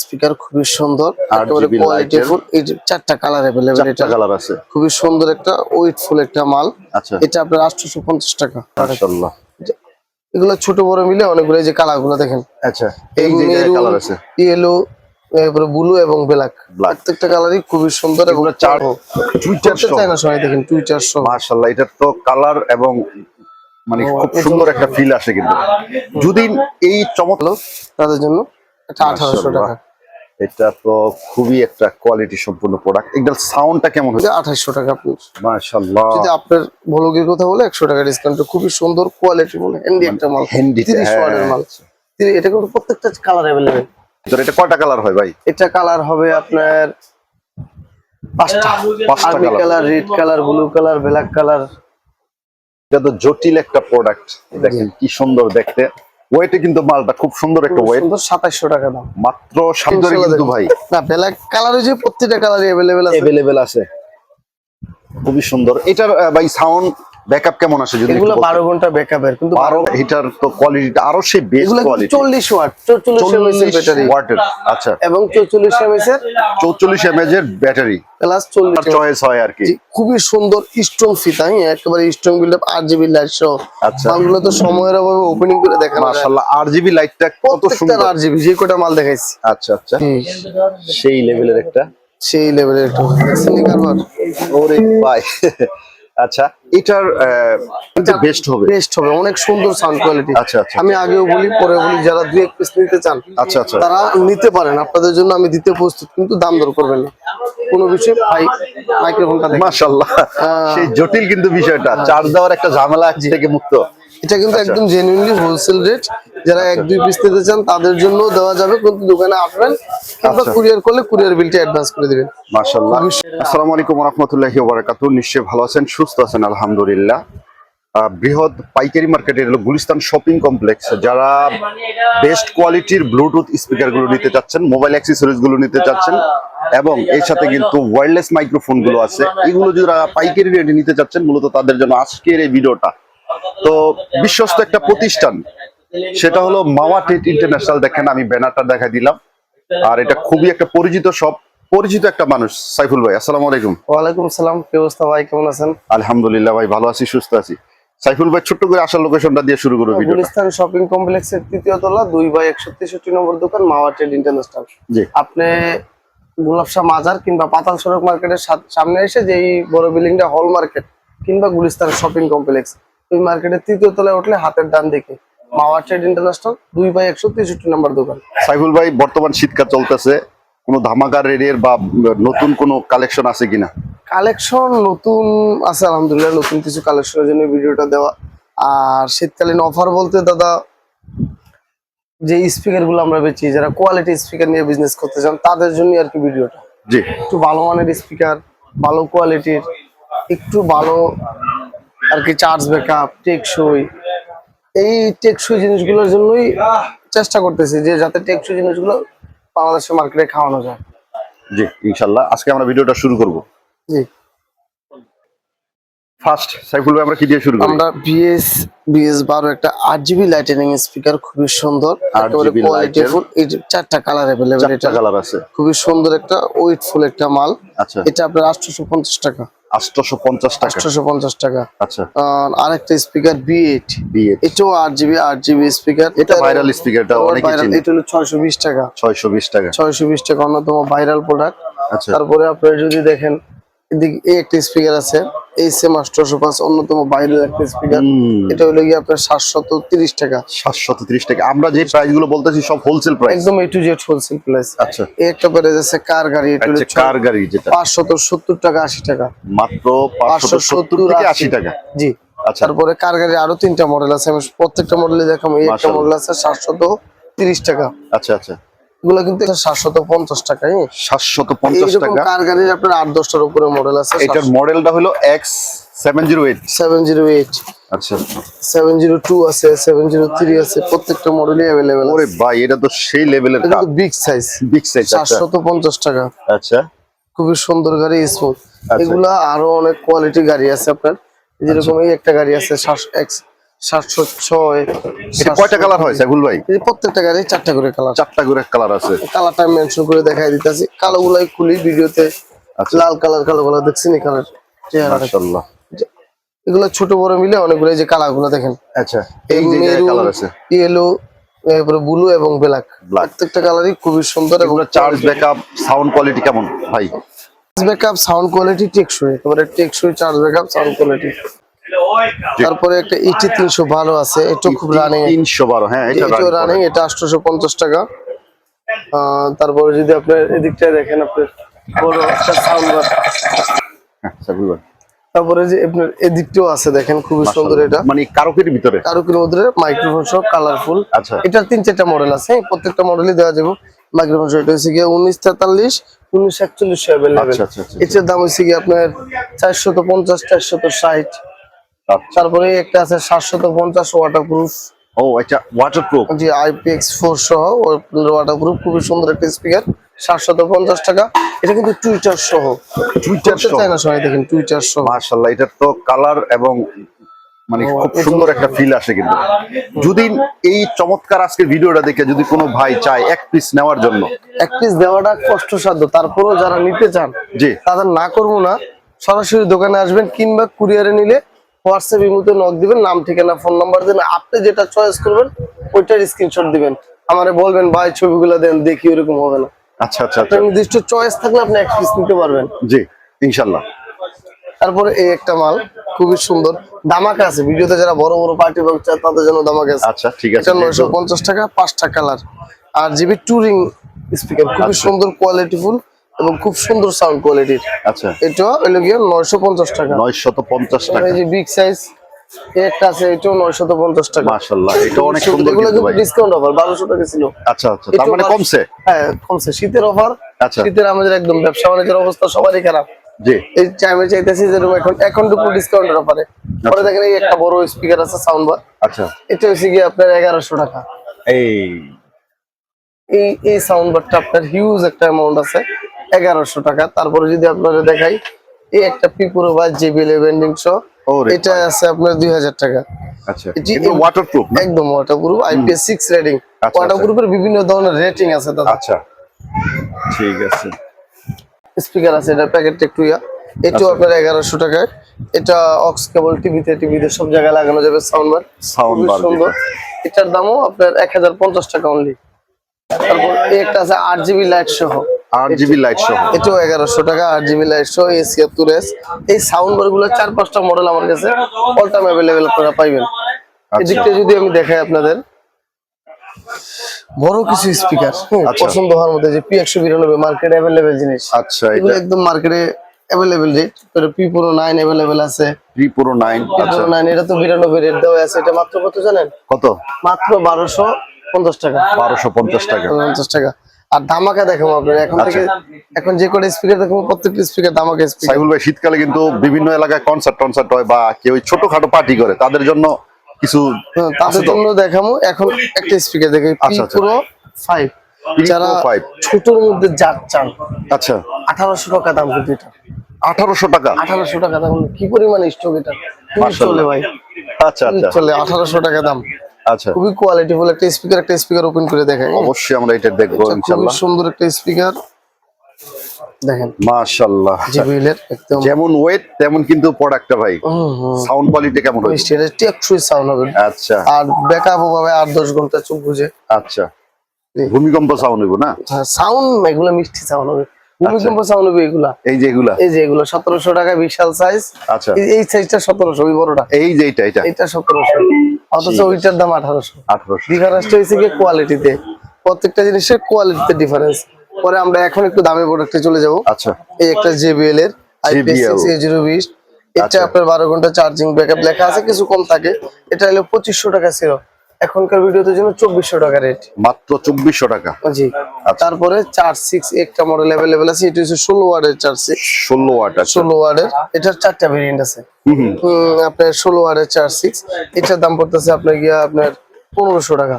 Speaker খুবই সুন্দর 8 একেবারে GB লাইটের। এই চারটা কালার এটা কালার আছে। খুবই সুন্দর একটা ওয়েটফুল একটা মাল। আচ্ছা। এটা আপনার আটশোশো পঞ্চাশ টাকা। মাশাআল্লাহ। এগুলো ছোট বড় মিলে অনেকগুলো যে কালারগুলো দেখেন। আচ্ছা এই যে কালার আছে। ইয়েলো এরপরে ব্লু এবং ব্ল্যাক। প্রত্যেকটা কালারই খুবই সুন্দর এবং চার টুইটার চায় না সবাই দেখেন টুইটার মাশাআল্লাহ তো কালার এবং মানে খুব সুন্দর একটা ফিল আসে কিন্তু। যদি এই চমৎকার তাদের জন্য এটা টাকা। এটা তো খুবই একটা কোয়ালিটি সম্পূর্ণ প্রোডাক্ট সাউন্ডটা কেমন হচ্ছে? টাকা আপনি মাশাআল্লাহ। যদি আপনার ভলগের কথা বলে একশো টাকা ডিসকাউন্ট খুবই সুন্দর কোয়ালিটি বলে। হ্যান্ডি একটা মাল। হ্যাঁ। ওয়াটের মাল। এটা কিন্তু প্রত্যেকটা কালার তোর এটা কয়টা কালার হয় ভাই? এটা কালার হবে আপনার পাঁচটা। পাঁচটা colour colour red colour blue colour black colour এটা তো জটিল একটা প্রোডাক্ট দেখেন কি সুন্দর দেখতে। ওয়েটে কিন্তু মালটা খুব সুন্দর একটা ওয়েট সুন্দর সাতাশশো টাকা দাম। মাত্র সাতজনে কিন্তু ভাই। না ব্ল্যাক কালারে যে প্রত্যেকটা কালার অ্যাভেলেবেল আছে। অ্যাভেলেবেল আছে। খুবই সুন্দর। এটা ভাই সাউন্ড ব্যাকআপ কেমন আসে যদি এগুলো বারো ঘণ্টা ব্যাকআপের কিন্তু বারো এটার তো কোয়ালিটিটা আরও সেই বেস্ট কোয়ালিটি চল্লিশ ওয়াট চল্লিশ এমএস এর ব্যাটারি ওয়াটের আচ্ছা। এবং চৌচল্লিশ এমএস এর চৌচল্লিশ এমএজ এর ব্যাটারি প্লাস চল্লিশ চয়েস হয় আর কি। খুবই সুন্দর স্ট্রং ফিতা হ্যাঁ একেবারে স্ট্রং বিল্ড আপ আট লাইট সহ। আচ্ছা। মালগুলো তো সময়ের অভাবে ওপেনিং করে দেখানো মাশাআল্লাহ আর জিবি লাইটটা কত সুন্দর। আট জিবি যে কটা মাল দেখাইছি। আচ্ছা আচ্ছা। সেই লেভেলের একটা। সেই লেভেলের একটু। ওরে ভাই। আচ্ছা এটার বেস্ট হবে। বেস্ট হবে অনেক সুন্দর সাউন্ড কোয়ালিটি আচ্ছা, আচ্ছা। আমি আগেও বলি পরে বলি যারা দুই এক পিস নিতে চান আচ্ছা আচ্ছা। তারা নিতে পারেন। আপনাদের জন্য আমি দিতে প্রস্তুত কিন্তু দাম দর করবেন না। কোনো বিষয়ে মাইক্রোফোনটা মাশাআল্লাহ। সেই জটিল কিন্তু বিষয়টা চার্জ দেওয়ার একটা ঝামেলা থেকে মুক্ত। এটা কিন্তু আচ্ছা। একদম জেনুইনলি হোলসেল রেট যারা এক দুই পিস নিতে চান তাদের জন্য দেওয়া যাবে। কিন্তু দোকানে আসবেন কিংবা আচ্ছা। কুরিয়ার করলে কুরিয়ার বিলটা অ্যাডভান্স করে দিবেন। মাশাআল্লাহ। আসসালামু আলাইকুম ওয়া রাহমাতুল্লাহি ওয়া বারাকাতুহু নিশ্চয়ই ভালো আছেন সুস্থ আছেন আলহামদুলিল্লাহ। বৃহৎ পাইকারি মার্কেটের হলো গুলিস্তান শপিং কমপ্লেক্স যারা বেস্ট কোয়ালিটির ব্লুটুথ স্পিকারগুলো নিতে চাচ্ছেন মোবাইল অ্যাক্সেসরিজগুলো নিতে চাচ্ছেন এবং এর সাথে কিন্তু ওয়্যারলেস মাইক্রোফোনগুলো আছে। এগুলো যারা পাইকারি রেটে নিতে চাচ্ছেন মূলত তাদের জন্য আজকের এই ভিডিওটা। তো বিশ্বস্ত একটা প্রতিষ্ঠান। সেটা হলো মাওয়া টেট ইন্টারন্যাশনাল দেখেন আমি ব্যানারটা দেখা দিলাম। আর এটা খুবই একটা পরিচিত সব পরিচিত একটা মানুষ সাইফুল ভাই আসসালামু আলাইকুম। ওয়ালাইকুম সালাম কি অবস্থা ভাই কেমন আছেন? আলহামদুলিল্লাহ ভাই ভালো আছি সুস্থ আছি। সাইফুল ভাই ছোট্ট করে আসার লোকেশনটা দিয়ে শুরু করব গুলিস্তান শপিং কমপ্লেক্সের তৃতীয় তলা দুই বাই একশো তেষট্টি নম্বর দোকান মাওয়া ট্রেড ইন্টারন্যাশনাল। জি। আপনি গোলাপশাহ মাজার কিংবা পাতাল সড়ক মার্কেটের সামনে এসে যে এই বড় বিল্ডিংটা হল মার্কেট কিংবা গুলিস্তান শপিং কমপ্লেক্স ওই মার্কেটের তৃতীয় তলায় উঠলে হাতের ডান দিকে। মাওয়া ট্রেড ইন্টারন্যাশনাল দুই বাই একশো তেষট্টি নম্বর দোকান। সাইফুল ভাই বর্তমান শীতকাল চলতেছে। কোনো ধামাকা রেডের বা নতুন কোনো কালেকশন আছে কিনা? কালেকশন নতুন আছে আলহামদুলিল্লাহ নতুন কিছু কালেকশনের জন্য ভিডিওটা দেওয়া। আর শীতকালীন অফার বলতে দাদা যে স্পিকারগুলো আমরা বেচি যারা কোয়ালিটি স্পিকার নিয়ে বিজনেস করতে চান তাদের জন্য আর কি ভিডিওটা। জি। একটু ভালো মানের স্পিকার ভালো কোয়ালিটির একটু ভালো আর কি চার্জ ব্যাকআপ টেকসই। এই টেকসই জিনিসগুলোর জন্যই চেষ্টা করতেছি যে যাতে টেকসই জিনিসগুলো বাংলাদেশের মার্কেটে খাওয়ানো যায়। জি ইনশাল্লাহ। আজকে আমরা ভিডিওটা শুরু করব। জি। ফার্স্ট সাইফুল ভাই আমরা কি দিয়ে শুরু করি? আমরা বিএস বিএস বারো একটা আট জিবি লাইটেনিং স্পিকার খুবই সুন্দর। 8 একেবারে GB কোয়ালিটি lighting। ফুল এই যে চারটা কালার চারটা এটা কালার আছে। খুবই সুন্দর একটা ওয়েটফুল একটা মাল। আচ্ছা। এটা আপনার আটশোশো পঞ্চাশ টাকা। টাকা। আচ্ছা। আরেকটা স্পিকার এটাও জিবি জিবি স্পিকার। এটা ভাইরাল স্পিকারটা অনেকে চিনে। এটা হলো ছয়শো বিশ টাকা। ছয়শো বিশ টাকা। ছয়শো বিশ টাকা অন্যতম ভাইরাল প্রোডাক্ট আচ্ছা। তারপরে আপনারা যদি দেখেন এদিকে এই একটা স্পিকার আছে এই সেম আটশোশো পাঁচ অন্যতম একটা স্পিকার এটা হলো গিয়ে আপনার সাতশত তিরিশ টাকা। সাতশত ত্রিশ টাকা। আমরা যে প্রাইসগুলো বলতেছি সব হোলসেল প্রাইস একদম A to Z wholesale price আচ্ছা। এই একটা আছে কার গাড়ি এটা হলো আচ্ছা কার গাড়ি যেটা। পাঁচশত সত্তর টাকা আশি টাকা। মাত্র পাঁচশো সত্তর থেকে আশি টাকা। জি। আচ্ছা। তারপরে কার গাড়ি আরও তিনটা মডেল আছে। আমি প্রত্যেকটা মডেলে দেখাবো। এই একটা মডেল আছে সাতশত তিরিশ টাকা। আচ্ছা আচ্ছা। এগুলো কিন্তু সাতশত পঞ্চাশ টাকা সাতশত পঞ্চাশ টাকা। কার গাড়ির আপনার আট দশটার উপরে মডেল আছে এটার মডেলটা হলো X seven zero eight seven zero eight আচ্ছা। সেভেন জিরো টু আছে সেভেন জিরো থ্রি আছে প্রত্যেকটা মডেলই অ্যাভেলেবেল ওরে ভাই এটা তো সেই লেভেলের বিগ সাইজ বিগ সাইজ আচ্ছা। সাতশত পঞ্চাশ টাকা। আচ্ছা। খুবই সুন্দর গাড়ি স্মুথ আচ্ছা। এগুলা আরও অনেক কোয়ালিটি গাড়ি আছে আপনার। যেরকম এই একটা গাড়ি আছে সাতশো ছয় এটা কয়টা কালার হয় সাইফুল ভাই? এই যে প্রত্যেকটা গাড়ি চারটা করে কালার চারটা করে কালার আছে। কালারটা মেনশন করে দেখাই দিতেছি। কালো গুলাই খুলি ভিডিওতে আচ্ছা। লাল কালার কালো কালার দেখছেন এই কালার মাশাআল্লাহ। এগুলো ছোট বড় মিলে অনেকগুলো এই যে কালারগুলো দেখেন। আচ্ছা এই যে কালার আছে। ইয়েলো এরপরে ব্লু এবং ব্ল্যাক। প্রত্যেকটা কালারই খুবই সুন্দর এবং চার্জ ব্যাকআপ সাউন্ড কোয়ালিটি কেমন ভাই? ব্যাকআপ সাউন্ড কোয়ালিটি টেকসই একেবারে টেকসই চার্জ ব্যাকআপ সাউন্ড কোয়ালিটি তারপরে একটা ইটি তিনশো ভালো আছে এটা খুব রানিং তিনশো বারো হ্যাঁ এটা রানিং এটা আটশোশো পঞ্চাশ টাকা। তারপরে যদি আপনার এদিকটা দেখেন আপনার বড় একটা সাউন্ড বার হ্যাঁ, ভাই তারপরে যে আপনার এদিকটাও আছে দেখেন খুবই সুন্দর এটা। মানে কারকের ভিতরে? কারুকের মধ্যে মাইক্রোফোন সহ কালারফুল আচ্ছা। এটার তিন চারটা মডেল আছে প্রত্যেকটা মডেলই দেওয়া যাবে। মাইক্রোফোন সহ এটা হচ্ছে গিয়ে উনিশ তেতাল্লিশ উনিশ একচল্লিশ আচ্ছা, আচ্ছা, আচ্ছা। এটার দাম হচ্ছে গিয়ে আপনার চারশত পঞ্চাশ চারশত ষাট। আচ্ছা। তারপরে একটা আছে সাতশত পঞ্চাশ ওয়াটারপ্রুফ ও আচ্ছা ওয়াটারপ্রুফ জি আইপিএক্স ফোর সহ ওয়াটারপ্রুফ খুবই সুন্দর একটা স্পিকার সাতশত পঞ্চাশ টাকা। এটা কিন্তু টুইটার সহ। টুইটার চায় না সবাই দেখেন টুইটার সহ। মাশাআল্লাহ এটার তো কালার এবং মানে খুব সুন্দর একটা ফিল আসে কিন্তু। যদি এই চমৎকার আজকের ভিডিওটা দেখে যদি কোনো ভাই চায় এক পিস নেওয়ার জন্য। এক পিস দেওয়াটা কষ্টসাধ্য। তারপরেও যারা নিতে চান জি। তাদের না করব না। সরাসরি দোকানে আসবেন কিংবা কুরিয়ারে নিলে হোয়াটসঅ্যাপ ইমুতে নক দিবেন নাম ঠিকানা ফোন নাম্বার দেন আপনি যেটা চয়েস করবেন ওইটার স্ক্রিনশট দিবেন। আমারে বলবেন ভাই ছবিগুলো দেন দেখি ওরকম হবে না। আচ্ছা আচ্ছা আচ্ছা। আপনার নির্দিষ্ট চয়েস থাকলে আপনি এক পিস নিতে পারবেন। জি ইনশাল্লাহ তারপরে এই একটা মাল খুবই সুন্দর দামাকা আছে। ভিডিওতে যারা বড় বড় পার্টি বক্স চায় তাদের জন্য দামাকা আছে। আচ্ছা ঠিক আছে। এটা নয়শো পঞ্চাশ টাকা পাঁচটা কালার আর জিবি টুরিং স্পিকার খুবই আচ্ছা। সুন্দর কোয়ালিটিফুল এবং খুব সুন্দর সাউন্ড কোয়ালিটির আচ্ছা। এটা হলো গিয়ে নয়শো পঞ্চাশ টাকা। নয়শত পঞ্চাশ টাকা। এই যে বিগ সাইজ একটা আছে এটাও নয়শত পঞ্চাশ টাকা। মাশাল্লাহ এটা অনেক সুন্দর। এগুলো কিন্তু ডিসকাউন্ট অফার বারোশো টাকা ছিল। আচ্ছা আচ্ছা তার মানে কমছে? হ্যাঁ কমছে। শীতের অফার আচ্ছা। শীতের আমাদের একদম ব্যবসা বাণিজ্যের অবস্থা সবারই খারাপ। জি। এই টাইমে চাইতেছি যেরকম এখন এখন টুকু ডিসকাউন্টের অফারে পরে দেখেন এই একটা বড় স্পিকার আছে সাউন্ড বার আচ্ছা। এটা হচ্ছে গিয়ে আপনার এগারোশো টাকা। এই। এই এই সাউন্ড বারটা আপনার হিউজ একটা অ্যামাউন্ট আছে। এগারোশো টাকা। তারপরে যদি আপনারা দেখাই এই একটা পিপুরো বা জেবিএল শো ওরে এটা আছে আপনার দুই হাজার টাকা। আচ্ছা এটি- ওয়াটারপ্রুফ একদম ওয়াটারপ্রুফ আইপিএস সিক্স রেটিং আচ্ছা। ওয়াটারপ্রুফের বিভিন্ন ধরনের রেটিং আছে দাদা। আচ্ছা ঠিক আছে। স্পিকার আছে এটা প্যাকেটটা একটু ইয়া। এটাও আচ্ছা। আপনার এগারোশো টাকায়। এটা অক্স কেবল টিভিতে টিভিতে সব জায়গায় লাগানো যাবে সাউন্ড বার bar সুন্দর। এটার দামও আপনার এক হাজার পঞ্চাশ টাকা অনলি তারপর একটা আছে আট জিবি লাইট সহ। আট জিবি লাইট এটাও এগারোশো টাকা আট জিবি লাইট ছিয়াত্তর এই সাউন্ড চার পাঁচটা মডেল আমার কাছে অল টাইম অ্যাভেলেবেল আপনারা পাইবেন। আচ্ছা। এদিকটা যদি আমি দেখাই আপনাদের। বড় কিছু স্পিকার আচ্ছা। পছন্দ হওয়ার মধ্যে যে পি একশো বিরানব্বই মার্কেট অ্যাভেলেবেল জিনিস। আচ্ছা এগুলো একদম মার্কেটে অ্যাভেলেবেল রেট পি পুরো নাইন অ্যাভেলেবেল আছে। পুরো নাইন পুরো নাইন এটা তো বিরানব্বই রেট দেওয়া আছে। এটা মাত্র কত জানেন? কত? মাত্র বারোশো পঞ্চাশ টাকা। বারোশো পঞ্চাশ টাকা। পঞ্চাশ টাকা। আর ধামাকা দেখাবো আপনার এখন থেকে এখন যে কটা স্পিকার দেখব প্রত্যেকটা স্পিকার ধামাকা স্পিকার সাইবুল ভাই শীতকালে কিন্তু বিভিন্ন এলাকায় কনসার্ট টনসার্ট হয় বা কেউ ছোটখাটো পার্টি করে তাদের জন্য কিছু তাদের জন্য দেখাবো। এখন একটা স্পিকার দেখে পি আচ্ছা, আচ্ছা। পুরো ফাইভ যারা Pro ছোটর মধ্যে যার চান। আচ্ছা। আঠারোশো টাকা দাম কিন্তু এটা। আঠারোশো টাকা? আঠারোশো টাকা দাম। কি পরিমাণে স্টক এটা? চলে ভাই। আচ্ছা আচ্ছা। চলে আঠারোশো টাকা দাম। আচ্ছা। খুবই কোয়ালিটিফুল একটা স্পিকার একটা স্পিকার ওপেন করে দেখাই অবশ্যই আমরা এটা দেখব খুবই ইনশাল্লাহ। সুন্দর একটা স্পিকার দেখেন। জিবিএল একদম। যেমন ওয়েট তেমন কিন্তু প্রোডাক্টটা ভাই। সাউন্ড কোয়ালিটি কেমন হবে এটা টেকসই সাউন্ড হবে। আচ্ছা। আর ব্যাকআপও পাবে আট দশ ঘণ্টা চোখ বুঝে। আচ্ছা। ভূমিকম্প সাউন্ড হইব না? সাউন্ড এগুলো মিষ্টি সাউন্ড হবে। ভূমিকম্প সাউন্ড হবে এগুলা। এই যে এগুলা? এই যে এগুলো সতেরোশো টাকা বিশাল সাইজ আচ্ছা। এই সাইজটা সতেরোশো ওই বড়টা। এই যে এটা এটা এটা সতেরোশো। অথচ ওইটার দাম আঠারোশো। ডিফারেন্সটা হয়েছে গিয়ে কোয়ালিটিতে প্রত্যেকটা জিনিসের কোয়ালিটিতে ডিফারেন্স পরে আমরা এখন একটু দামি প্রোডাক্টে চলে যাব। আচ্ছা। এই একটা জেবিএল এর আইপিএস বিশ এটা আচ্ছা। আপনার বারো ঘণ্টা চার্জিং ব্যাকআপ লেখা আছে কিছু কম থাকে। এটা হলো পঁচিশশো টাকা ছিল এখনকার ভিডিওতে জন্য চব্বিশশো টাকা রেট মাত্র চব্বিশশো টাকা। জি। আচ্ছা। তারপরে চার সিক্স একটা মডেল অ্যাভেলেবেল আছে এটা হচ্ছে ষোলো ওয়ার্ডের চার সিক্স ষোলো ওয়াট আছে ষোলো ওয়ার্ডের। এটার চারটা ভেরিয়েন্ট আছে। হুম আপনার ষোলো ওয়ার্ডের চার সিক্স এটার দাম পড়তেছে আপনার গিয়া আপনার পনেরোশো টাকা।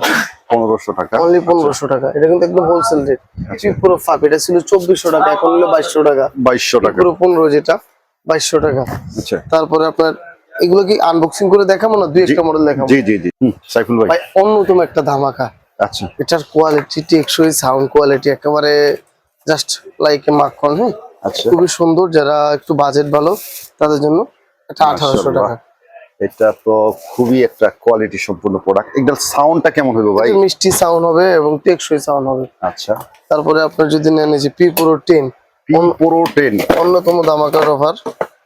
পনেরোশো টাকা। অনলি পনেরোশো টাকা। এটা কিন্তু একদম হোলসেল রেট পুরো ফাপ এটা ছিল চব্বিশশো টাকা এখন হলো বাইশশো টাকা। বাইশশো টাকা। পুরো পনেরো যেটা বাইশশো টাকা। আচ্ছা। তারপরে আপনার এগুলো কি আনবক্সিং করে দেখাবো না? দুই একটা মডেল দেখাবো? জি জি জি। সাইফুল ভাই। ভাই অন্যতম একটা ধামাকা। আচ্ছা। এটার কোয়ালিটি টেকসই সাউন্ড কোয়ালিটি একেবারে জাস্ট লাইক এ মাখন হ্যাঁ? আচ্ছা। খুবই সুন্দর যারা একটু বাজেট ভালো তাদের জন্য এটা আঠারোশো মাশাআল্লাহ। টাকা। এটা তো খুবই একটা কোয়ালিটি সম্পূর্ণ প্রোডাক্ট এটার সাউন্ডটা কেমন হবে ভাই? মিষ্টি সাউন্ড হবে এবং টেকসই সাউন্ড হবে। আচ্ছা। তারপরে আপনার যদি নেন এই যে পি পুরো টেন পুরো টেন অন্যতম ধামাকার অফার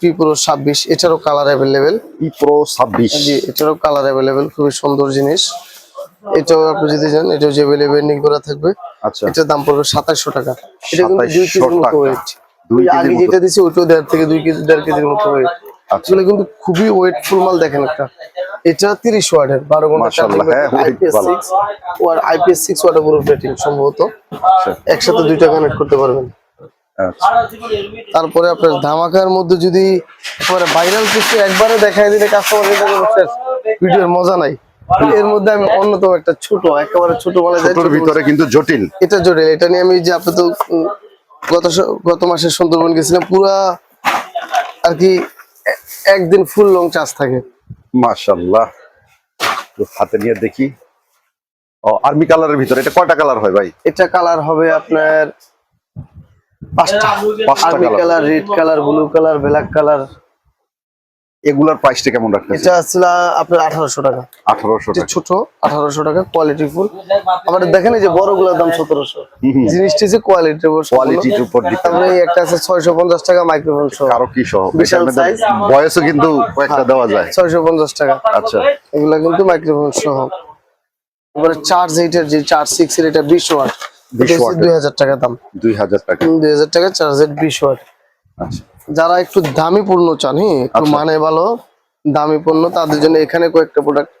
পিপুরো ছাব্বিশ এটারও কালার অ্যাভেলেবেল প্রো 26 জি এটারও কালার অ্যাভেলেবেল খুবই সুন্দর জিনিস। এটাও আপনি যদি যান এটাও যে বেন্ডিং করা থাকবে। আচ্ছা। এটার দাম পড়বে সাতাশশো টাকা। এটা কিন্তু দুই কেজির মতো ওয়েট দুই আগে যেটা দিছি ওইটাও দেড় থেকে দুই কেজি দেড় কেজির মতো ওয়েট আচ্ছা। আসলে কিন্তু খুবই ওয়েটফুল মাল দেখেন একটা। এটা তিরিশ ওয়াটের বারো ঘণ্টা IPS six IPS six waterproof rating সম্ভবত। আচ্ছা। একসাথে দুইটা কানেক্ট করতে পারবেন। আচ্ছা। তারপরে আপনার ধামাকার মধ্যে যদি একেবারে ভাইরাল কিছু একবারে দেখাই দিলে কাস্টমার ভিডিওর মজা নাই। এর মধ্যে আমি অন্যতম একটা ছোট একেবারে ছোট বলা যায় ভিতরে কিন্তু জটিল। এটা জটিল এটা নিয়ে আমি যে আপনি তো গত গত মাসে সুন্দরবন গেছিলাম পুরা আর কি একদিন ফুল লং চার্জ থাকে। মাশাআল্লাহ। তো হাতে নিয়ে দেখি। ও আর্মি কালারের ভিতরে এটা কয়টা কালার হয় ভাই? এটা কালার হবে আপনার পাঁচটা পাঁচটা colour red colour blue colour black colour এগুলার প্রাইসটা কেমন রাখতেছে? এটা আসছিল আপনার আঠারোশো টাকা। ছোট আঠারোশো টাকা কোয়ালিটি ফুল আবার দেখেন এই যে বড়গুলোর দাম সতেরোশো। হুম হুম। জিনিসটি যে কোয়ালিটির উপর কোয়ালিটির উপর তারপরে একটা আছে ছয়শো পঞ্চাশ টাকা মাইক্রোফোন সহ। কারও কি সহ? বিশাল এটার বয়সও কিন্তু কয়েকটা দেওয়া যায়। ছয়শো পঞ্চাশ টাকা। আচ্ছা। এগুলা কিন্তু মাইক্রোফোন সহ। এবারে চার্জ এইটার যে চার্জ সিক্স এর এটা বিশ ওয়াট 20 watt এর। দুই হাজার টাকা দাম। দুই হাজার টাকা। দুই হাজার টাকা চার্জের বিশ ওয়াট। আচ্ছা। যারা একটু দামি পণ্য চান হ্যাঁ একটু আচ্ছা। মানে ভালো দামি পণ্য তাদের জন্য এখানে কয়েকটা প্রোডাক্ট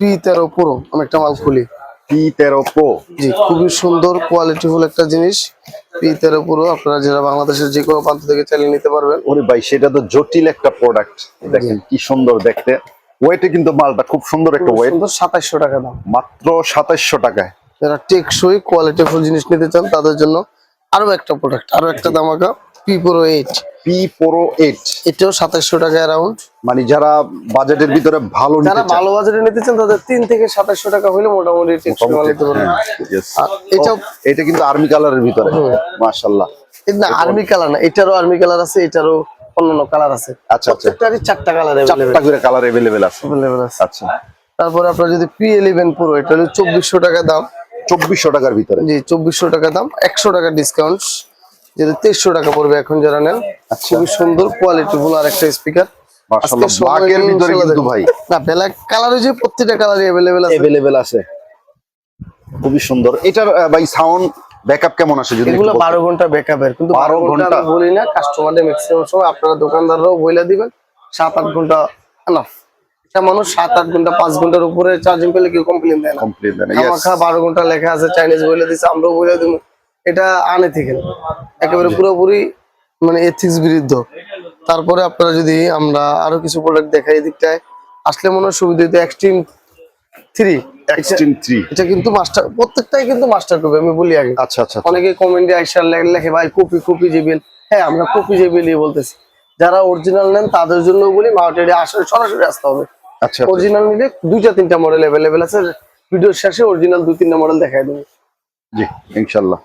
পি তেরো পুরো আমি একটা মাল খুলি। পি তেরো প্রো জি খুবই সুন্দর কোয়ালিটিফুল একটা জিনিস। পি তেরো পুরো আপনারা যারা বাংলাদেশের যে কোনো প্রান্ত থেকে চালিয়ে নিতে পারবেন। ওরে ভাই সেটা তো জটিল একটা প্রোডাক্ট দেখেন কি সুন্দর দেখতে। ওয়েটে কিন্তু মালটা খুব সুন্দর একটা ওয়েট সুন্দর সাতাইশশো টাকা দাম। মাত্র সাতাইশশো টাকায়। যারা টেকসই কোয়ালিটিফুল জিনিস নিতে চান তাদের জন্য আরও একটা প্রোডাক্ট আরও একটা দামাকা P pro eight P pro eight এটাও সাতাইশশো টাকা অ্যারাউন্ড মানে যারা বাজেটের ভিতরে ভালো যারা ভালো বাজারে নিতে চান তাদের তিন থেকে সাতাইশশো টাকা হলে মোটামুটি হ্যাঁ, এটাও এটা কিন্তু আর্মি কালারের ভিতরে। মাশাল্লাহ এটা না আর্মি কালার না এটারও আর্মি কালার আছে এটারও অন্যান্য কালার আছে। আচ্ছা আচ্ছা। প্রত্যেকটারই চারটা কালার চারটা করে কালার এভেলেবেল আছে। আছে। আচ্ছা। তারপরে আপনার যদি পি ইলেভেন পুরো এটা হলো চব্বিশশো টাকা দাম। চব্বিশশো টাকার ভিতরে। জি চব্বিশশো টাকা দাম একশো টাকা ডিসকাউন্ট যেটা তেইশশো টাকা পড়বে এখন যারা নেন আচ্ছা। খুবই সুন্দর কোয়ালিটি ফুল আর একটা স্পিকার খুবই সুন্দর। এটার ভাই সাউন্ড ব্যাকআপ কেমন আসে যদি এগুলো একটু বলতেন। বারো ঘণ্টা ব্যাকআপের কিন্তু 12 বারো ঘণ্টা? বলি না কাস্টমারদের ম্যাক্সিমাম সময় আপনারা দোকানদাররাও বইলা দিবেন সাত আট ঘণ্টা না একটা মানুষ সাত আট ঘণ্টা পাঁচ ঘণ্টার উপরে চার্জিং কেউ কমপ্লেন দেয় না। বারো ঘণ্টা লেখা আছে চাইনিজ বলে দিচ্ছে আমরাও বলে দিব। এটা আনে থেকে একেবারে পুরোপুরি মানে এথিক্স বিরুদ্ধ। তারপরে আপনারা যদি আমরা আরও কিছু প্রোডাক্ট দেখাই এই দিকটায় আসলে মনে হয় সুবিধা এক্সট্রিম থ্রি এক্সট্রিম 3 এটা কিন্তু মাস্টার প্রত্যেকটাই কিন্তু মাস্টার কপি আমি বলি আগে। আচ্ছা আচ্ছা অনেকে কমেন্টে আইসার লেখে ভাই কপি কপি জেবিএল হ্যাঁ আমরা কপি জেবিএলই বলতেছি। যারা অরিজিনাল নেন তাদের জন্য বলি মাউন্টেডে আসলে সরাসরি আসতে হবে। আচ্ছা অরিজিনাল নিলে দুইটা তিনটা মডেল অ্যাভেলেবেল আছে। ভিডিওর শেষে অরিজিনাল দুই তিনটা মডেল দেখাই দেবো। জি ইনশাআল্লাহ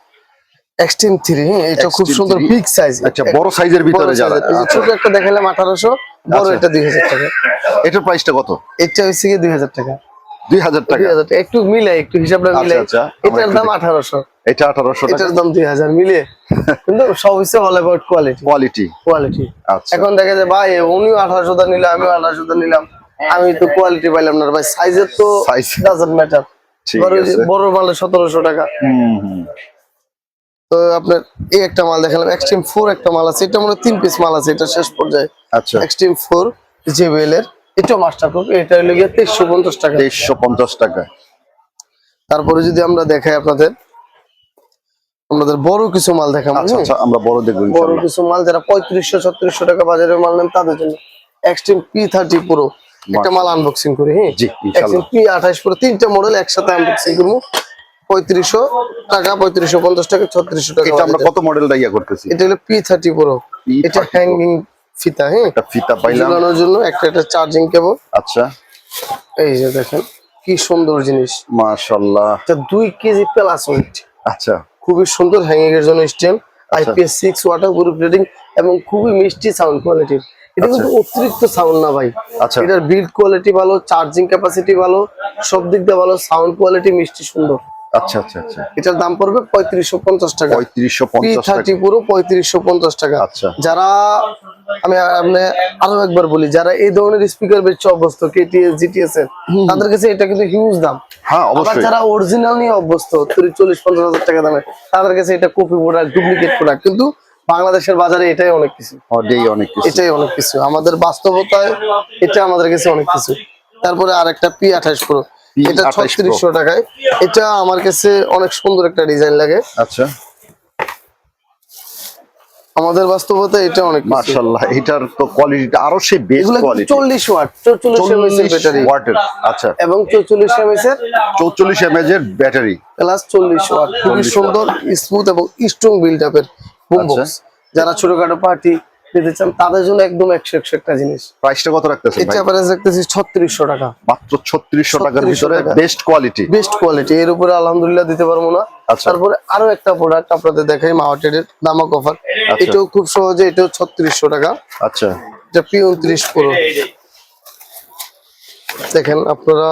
এক্সট্রিম থ্রি হ্যাঁ এটা খুব সুন্দর 3 বিগ সাইজ আচ্ছা বড় সাইজের ভিতরে যারা আচ্ছা, ছোট একটা দেখালাম আঠারোশো। বড় আচ্ছা। এটা দুই হাজার টাকা। এটার প্রাইসটা কত? এটা হচ্ছে গিয়ে দুই হাজার টাকা। দুই হাজার টাকা? একটু মিলাই একটু হিসাবটা আচ্ছা, আচ্ছা। আমার এটার দাম আঠারোশো। এটা আঠারোশো এটার দাম দুই হাজার মিলিয়ে কিন্তু সব হচ্ছে all about quality quality quality আচ্ছা। এখন দেখা যায় ভাই উনিও আঠারোশো দা নিলাম আমিও আঠারোশো দা নিলাম। আমি তো কোয়ালিটি পাইলাম না ভাই। সাইজের তো। ডাজন্ট ম্যাটার ঠিক বড় আছে। বড় মালে সতেরোশো টাকা। হুম হুম। তো আপনার এই একটা মাল দেখালাম এক্সট্রিম ফোর একটা মাল আছে। এটা মনে তিন পিস মাল আছে এটা শেষ পর্যায়ে। আচ্ছা। এক্সট্রিম ফোর জেবিএল এর। এটা মাস্টার কপি এটা হলো গিয়ে তেইশশো পঞ্চাশ টাকা। তেইশশো পঞ্চাশ টাকা। তারপরে যদি আমরা দেখাই আপনাদের আমাদের বড় কিছু মাল দেখাবো আচ্ছা হ্যাঁ? আচ্ছা আমরা বড় দেখব বড় কিছু মাল যারা পঁয়ত্রিশশো ছত্রিশশো টাকা বাজারের মাল নেন তাদের জন্য এক্সট্রিম পি থার্টি পুরো একটা মাল আনবক্সিং করি হ্যাঁ? জি, পি আঠাশ পুরো তিনটা মডেল একসাথে আনবক্সিং করব। পঁয়ত্রিশশো টাকা পঁয়ত্রিশশো পঞ্চাশ টাকা ছত্রিশশো টাকা এটা আমরা। কত মডেলটা ইয়া করতেছি? এটা হলো পি থার্টি পুরো এটা। হ্যাঙ্গিং ফিতা হ্যাঁ? একটা ফিতা পাইলাম। ঝুলানোর জন্য একটা একটা চার্জিং কেবল আচ্ছা। এই যে দেখেন কি সুন্দর জিনিস। মাশাআল্লাহ। এটা দুই কেজি প্লাস ওয়েট আচ্ছা। খুবই সুন্দর হ্যাঙ্গিং এর জন্য স্টেম আচ্ছা। IPS six waterproof rating এবং খুবই মিষ্টি সাউন্ড কোয়ালিটির এটা কিন্তু অতিরিক্ত সাউন্ড না ভাই। আচ্ছা। এটার বিল্ড কোয়ালিটি ভালো চার্জিং ক্যাপাসিটি ভালো সব দিক দিয়ে ভালো সাউন্ড কোয়ালিটি মিষ্টি সুন্দর। আচ্ছা আচ্ছা আচ্ছা। এটার দাম পড়বে পঁয়ত্রিশশো পঞ্চাশ টাকা। পঁয়ত্রিশশো থার্টি পুরো পঁয়ত্রিশশো পঞ্চাশ টাকা। আচ্ছা। যারা আমি আপনি আরও একবার বলি যারা এই ধরনের স্পিকার বেচছে অভ্যস্ত কেটিএস জিটিএস এর তাদের কাছে এটা কিন্তু হিউজ দাম। হ্যাঁ অবশ্যই। যারা অরিজিনাল নিয়ে অভ্যস্ত তিরিশ চল্লিশ পঞ্চাশ হাজার টাকা দামে তাদের কাছে এটা কপি প্রোডাক্ট ডুপ্লিকেট প্রোডাক্ট কিন্তু বাংলাদেশের বাজারে এটাই অনেক কিছু। অনেক কিছু। এটাই অনেক কিছু। আমাদের বাস্তবতায় এটা আমাদের কাছে অনেক কিছু। তারপরে আরেকটা পি আঠাশ প্রো P28 এটা। ছত্রিশশো টাকায়। এটা আমার কাছে অনেক সুন্দর একটা ডিজাইন লাগে। আচ্ছা। আমাদের বাস্তবতায় এটা অনেক কিছু। মাশাআল্লাহ এটার তো কোয়ালিটিটা আরও সেই বেস্ট কোয়ালিটি চল্লিশ ওয়াট চল্লিশ এমএস এর ব্যাটারি ওয়াটের আচ্ছা। এবং চৌচল্লিশ এমএস এর চৌচল্লিশ এমএজ এর ব্যাটারি প্লাস চল্লিশ ওয়াট। খুবই সুন্দর স্মুথ এবং স্ট্রং বিল্ড আপের আচ্ছা। যারা ছোটখাটো পার্টি পেতে চান তাদের জন্য একদম একশো একশো একটা জিনিস। প্রাইসটা কত রাখতেছেন ভাই? এটা প্রাইস দেখতেছি ছত্রিশশো টাকা। মাত্র ছত্রিশশো টাকার 3600 ভিতরে বেস্ট কোয়ালিটি বেস্ট কোয়ালিটি এর উপরে আলহামদুলিল্লাহ দিতে পারব না। আচ্ছা। তারপরে আরও একটা প্রোডাক্ট আপনাদের দেখাই মাওয়াটের দামাক অফার। এটাও খুব সহজে এটাও ছত্রিশশো টাকা। আচ্ছা। এটা পি উনত্রিশ প্রো দেখেন আপনারা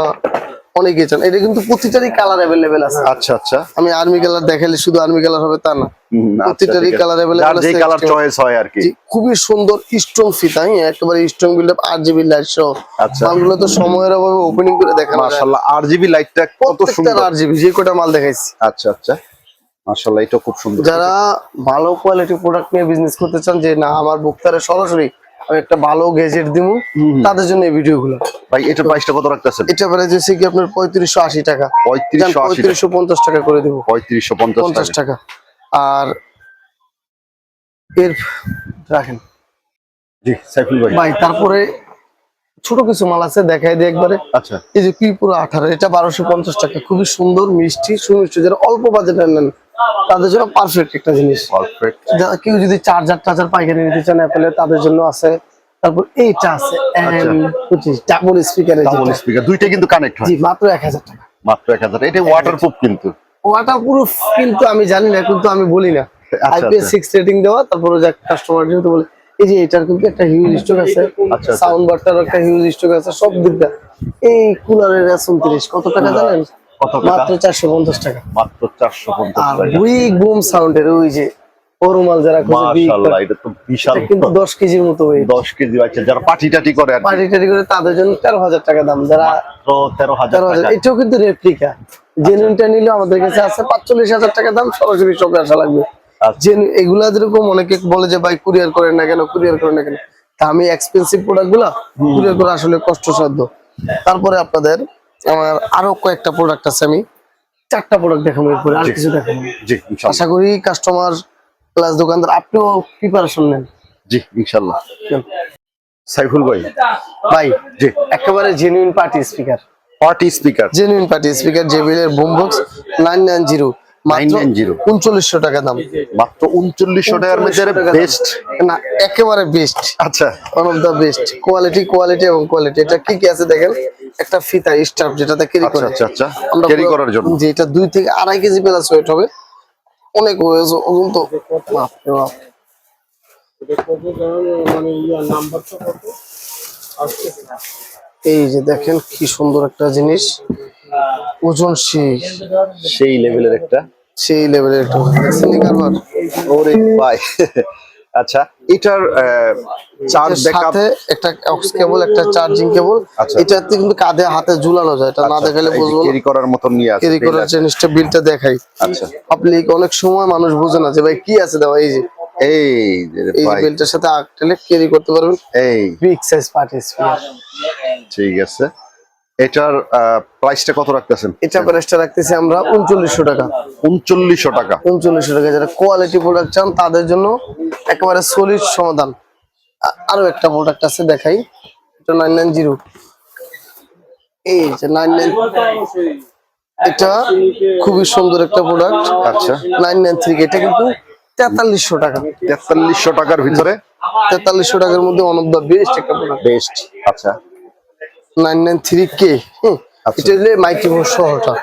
অনেকে চান এটা কিন্তু প্রতিটারই কালার অ্যাভেলেবেল আছে। আচ্ছা আচ্ছা। আমি আর্মি কালার দেখালে শুধু আর্মি কালার হবে তা না। আচ্ছা, প্রতিটারই। যার যে আছে, কালার চয়েস হয় আর কি। খুবই সুন্দর স্ট্রং ফিতা হ্যাঁ একেবারে স্ট্রং বিল্ড আপ আট জিবি লাইট সহ। আচ্ছা। মালগুলো তো সময়ের অভাবে ওপেনিং করে দেখানো মাশাআল্লাহ আরজিবি লাইটটা কত সুন্দর। আট জিবি যে কটা মাল দেখাইছি। আচ্ছা আচ্ছা। মাশাআল্লাহ এটা খুব সুন্দর। যারা ভালো কোয়ালিটি প্রোডাক্ট নিয়ে বিজনেস করতে চান যে না আমার বুকতারে সরাসরি আমি একটা ভালো গেজেট দিব তাদের জন্য এই ভিডিওগুলো। ভাই এটার প্রাইসটা কত রাখতেছেন? এটা প্রাইস হচ্ছে কি আপনার পঁয়ত্রিশশো আশি টাকা। পঁয়ত্রিশশো পঞ্চাশ টাকা করে দিব। পঁয়ত্রিশশো পঞ্চাশ টাকা। আর এর রাখেন। জি সাইফুল ভাই। ভাই তারপরে ছোট কিছু মাল আছে দেখাই দিই একবারে। আচ্ছা। এই যে কি পুরো আঠারো এটা বারোশো পঞ্চাশ টাকা। খুবই সুন্দর মিষ্টি সুমিষ্টি যারা অল্প বাজেটের নেন। তাদের জন্য পারফেক্ট একটা জিনিস। কেউ যদি চার্জার টার্জার পাইকারি নিতে চান অ্যাপেলে তাদের জন্য আছে। তারপর এইটা আছে পঁচিশ ডাবল স্পিকার ডাবল স্পিকার দুইটা কিন্তু কানেক্ট হয়। জি মাত্র এক হাজার টাকা। মাত্র এক হাজার এটা ওয়াটারপ্রুফ কিন্তু। ওয়াটার প্রুফ কিন্তু আমি জানি না কিন্তু আমি বলি না। আচ্ছা, আইপিএস আচ্ছা। সিক্স রেটিং দেওয়া তারপরে যা কাস্টমার যেহেতু বলে এই যে এটার কিন্তু একটা হিউজ স্টক আছে। আচ্ছা। সাউন্ড বারটার একটা হিউজ স্টক আছে সব দিকটা এই কুলারের এস উনত্রিশ কত টাকা জানেন? কত মাত্র টাকা। মাত্র বুম সাউন্ডের ওই যে ওরমাল যারা মাশাআল্লাহ এটা তো বিশাল কিন্তু দশ কেজির মতো ওয়েট দশ কেজি আছে যারা পাটি টাটি করে আর কি। টাটি করে তাদের জন্য তেরো হাজার টাকা দাম। যারা মাত্র তেরো হাজার তেরো হাজার টাকা। এটাও কিন্তু রেপ্লিকা জেনুইনটা নিলে আমাদের কাছে আছে পাঁচচল্লিশ হাজার টাকা দাম সরাসরি চোখে আসা লাগবে। আচ্ছা। এগুলা যেরকম অনেকে বলে যে ভাই কুরিয়ার করেন না কেন কুরিয়ার করেন না কেন? তা আমি এক্সপেন্সিভ প্রোডাক্টগুলা কুরিয়ার করা আসলে কষ্টসাধ্য। তারপরে আপনাদের আমার আরও কয়েকটা প্রোডাক্ট আছে আমি। চারটা প্রোডাক্ট দেখাবো এরপরে আর কিছু দেখাবো। জি আশা করি কাস্টমার প্লাস দোকানদার আপনিও প্রিপারেশন নেন। জি ইনশাল্লাহ। সাইফুল ভাই। ভাই জি। একেবারে genuine party speaker party speaker genuine party speaker JBL এর boom box nine nine zero 990 উনচল্লিশশো টাকা দাম। মাত্র উনচল্লিশশো টাকার মধ্যে বেস্ট না একেবারে বেস্ট আচ্ছা। One of the best quality quality এবং কোয়ালিটি এটা কি কি আছে দেখেন? একটা ফিতা স্টাফ যেটাতে ক্যারি আচ্ছা করে। আচ্ছা আচ্ছা। আমরা ক্যারি করার জন্য। জি এটা দুই থেকে আড়াই কেজি প্লাস ওয়েট হবে। অনেক ওজন তো বাপ রে বাপ। এই যে দেখেন কি সুন্দর একটা জিনিস। ওজন সেই সেই লেভেলের একটা। সেই লেভেলের একটা। দেখছেন কারবার? ওরে ভাই। আচ্ছা এটার চার্জ ব্যাকআপ সাথে একটা অক্স কেবল একটা চার্জিং কেবল আচ্ছা। এটাতে কিন্তু কাঁধে হাতে ঝুলানো যায় এটা না দেখালে বুঝব ক্যারি করার মতন নিয়ে আছে ক্যারি করার জিনিসটা বিলটা দেখাই। আচ্ছা। পাবলিক অনেক সময় মানুষ বুঝে না যে ভাই কি আছে দেওয়া এই যে? এই এই বেল্টের সাথে আটলে ক্যারি করতে পারবেন। এই। বিগ সাইজ পার্টি ঠিক আছে। এটার প্রাইসটা কত রাখতেছেন? এটা প্রাইসটা রাখতেছি আমরা উনচল্লিশশো টাকা। উনচল্লিশশো টাকা। উনচল্লিশশো টাকা যারা কোয়ালিটি প্রোডাক্ট চান তাদের জন্য একেবারে সলিড সমাধান। আরও একটা প্রোডাক্ট আছে দেখাই। এটা নাইন নাইন জিরো এই যে নাইন নাইন এটা খুবই সুন্দর একটা প্রোডাক্ট আচ্ছা। নাইন নাইন থ্রি এটা কিন্তু তেতাল্লিশশো টাকা। তেতাল্লিশশো টাকার ভিতরে? তেতাল্লিশশো টাকার মধ্যে ওয়ান অফ দ্য বেস্ট একটা প্রোডাক্ট বেস্ট আচ্ছা। নাইন নাইন থ্রি কে আচ্ছা। এটা হলে মাইক্রোফোন সহটা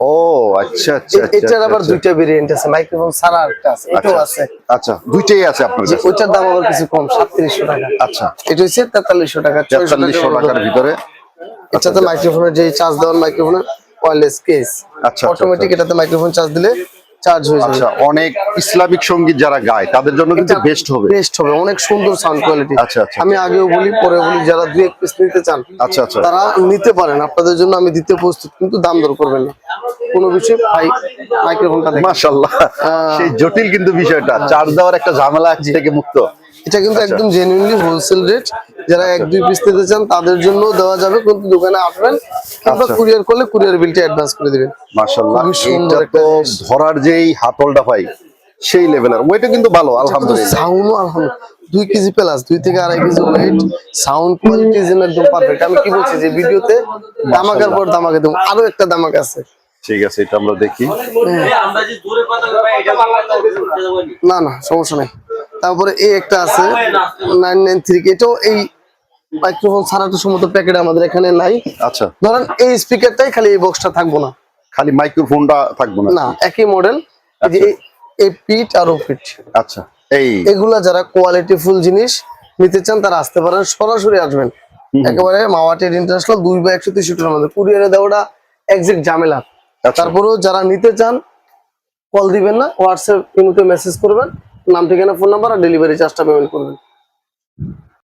ও আচ্ছা আচ্ছা এ- আচ্ছা, এটার আবার আচ্ছা, দুইটা ভেরিয়েন্ট আছে মাইক্রোফোন ছাড়া একটা আছে এটাও আচ্ছা আছে। আচ্ছা দুইটাই আছে আপনার যে কাছে ওইটার দাম আবার কিছু কম সাতত্রিশশো টাকা। আচ্ছা। এটা হচ্ছে তেতাল্লিশশো টাকা তেতাল্লিশশো টাকার ভিতরে। এটাতে মাইক্রোফোনের যে চার্জ দেওয়ার মাইক্রোফোনের ওয়্যারলেস কেস আচ্ছা, অটোমেটিক এটাতে মাইক্রোফোন চার্জ দিলে চার্জ হয়ে যাবে। আচ্ছা অনেক ইসলামিক সংগীত যারা গায় তাদের জন্য কিন্তু বেস্ট হবে। বেস্ট হবে অনেক সুন্দর সাউন্ড কোয়ালিটি আচ্ছা, আচ্ছা। আমি আগেও বলি পরে বলি যারা দুই এক পিস নিতে চান আচ্ছা আচ্ছা। তারা নিতে পারেন। আপনাদের জন্য আমি দিতে প্রস্তুত কিন্তু দাম দর করবেন না। কোনো বিষয়ে ভাই মাইক্রোফোনটা মাশাআল্লাহ। সেই জটিল কিন্তু বিষয়টা চার্জ দেওয়ার একটা ঝামেলা থেকে মুক্ত। এটা কিন্তু আচ্ছা। একদম জেনুইনলি হোলসেল রেট যারা এক দুই পিস নিতে চান তাদের জন্য দেওয়া যাবে কিন্তু দোকানে আসবেন কিংবা আচ্ছা। কুরিয়ার করলে কুরিয়ার বিলটা অ্যাডভান্স করে দিবেন। এটা তো। ধরার যেই হাতলটা পাই সেই লেভেলের ওইটা কিন্তু ভালো আলহামদুলিল্লাহ। সাউন্ডও আলহামদুলিল্লাহ দুই কেজি প্লাস দুই থেকে আড়াই কেজি ওয়েট সাউন্ড কোয়ালিটি যেন একদম পারফেক্ট আমি কি বলছি যে ভিডিওতে দামাকার পর দামাকা দেবো। আরও একটা দামাক আছে। ঠিক আছে এটা আমরা দেখি। আমরা যে দূরে কথা বলব এটা বলতে যাব না না সমস্যা নেই। তারপরে এই একটা আছে নাইন নাইন থ্রি এটাও এই মাইক্রোফোন ছাড়াটা সম্মত প্যাকেট আমাদের এখানে নাই। আচ্ছা। ধরেন এই স্পিকারটাই খালি এই বক্সটা থাকব না। খালি মাইক্রোফোনটা থাকব না? না একই মডেল যে এই- এই পিট আর ও পিট আচ্ছা এই। এগুলা যারা কোয়ালিটি ফুল জিনিস নিতে চান তারা আসতে পারেন সরাসরি আসবেন। একেবারে মাওয়াটের ইন্টারন্যাশনাল দুই বা একশো তিরিশ তেষট্টির মধ্যে। কুরিয়ারে দেওয়াটা একজ্যাক্ট ঝামেলা। আচ্ছা। তারপরেও যারা নিতে চান কল দিবেন না হোয়াটসঅ্যাপ ইমুতে মেসেজ করবেন। নাম ঠিকানা ফোন নাম্বার আর ডেলিভারি চার্জটা পেমেন্ট করবেন।